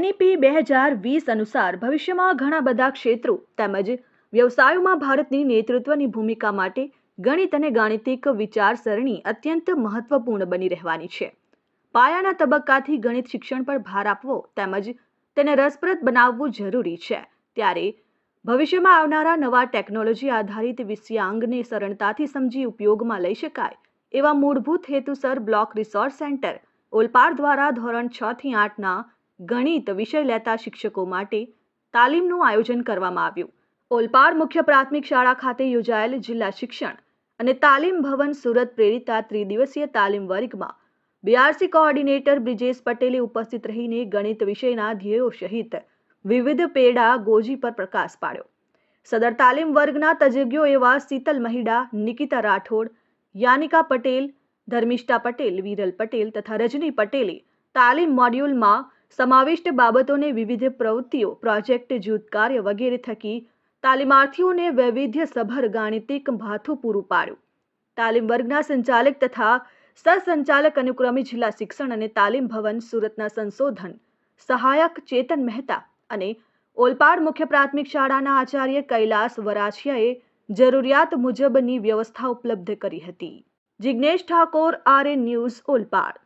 NEP બે હજાર વીસ અનુસાર ભવિષ્યમાં ઘણા બધા ક્ષેત્રો તેમજ વ્યવસાયોમાં ભારતની નેતૃત્વની ભૂમિકા માટે ગણિત અને ગાણિતિક વિચારસરણી અત્યંત મહત્વપૂર્ણ બની રહેવાની છે. પાયાના તબક્કાથી ગણિત શિક્ષણ પર ભાર આપવો તેમજ તેને રસપ્રદ બનાવવું જરૂરી છે. ત્યારે ભવિષ્યમાં આવનારા નવા ટેકનોલોજી આધારિત વિષયાંગને સરળતાથી સમજી ઉપયોગમાં લઈ શકાય એવા મૂળભૂત હેતુસર બ્લોક રિસોર્સ સેન્ટર ઓલપાડ દ્વારા ધોરણ છ થી આઠના ગણિત વિષય લેતા શિક્ષકો માટે તાલીમનું આયોજન કરવામાં આવ્યું. ઓલપાડ મુખ્ય પ્રાથમિક શાળા ખાતે યોજાયેલ જિલ્લા શિક્ષણ અને તાલીમ ભવન સુરત પ્રેરિત ત્રિદિવસીય તાલીમ વર્ગમાં બીઆરસી કોઓર્ડિનેટર બ્રિજેશ પટેલે ઉપસ્થિત રહીને ગણિત વિષયના ધ્યેયો સહિત વિવિધ પેડા ગોજી પર પ્રકાશ પાડ્યો. સદર તાલીમ વર્ગના તજજ્ઞો એવા શીતલ મહિડા, નિકિતા રાઠોડ, યાનિકા પટેલ, ધર્મિષ્ઠા પટેલ, વિરલ પટેલ તથા રજની પટેલે તાલીમ મોડ્યુલમાં સમાવિષ્ટ બાબતોને વિવિધ પ્રવૃત્તિઓ, પ્રોજેક્ટ, જૂથ કાર્ય વગેરે થકી તાલીમાર્થીઓને વૈવિધ્યસભર ગાણિતિક ભાથું પૂરું પાડ્યું. તાલીમ વર્ગના સંચાલક તથા સહસંચાલક અનુક્રમે જિલ્લા શિક્ષણ અને તાલીમ ભવન સુરતના સંશોધન, સહાયક ચેતન મહેતા અને ઓલપાડ મુખ્ય પ્રાથમિક શાળાના આચાર્ય કૈલાસ વરાછિયાએ જરૂરિયાત મુજબની વ્યવસ્થા ઉપલબ્ધ કરી હતી. Jignesh Thakor R A news, Olpad.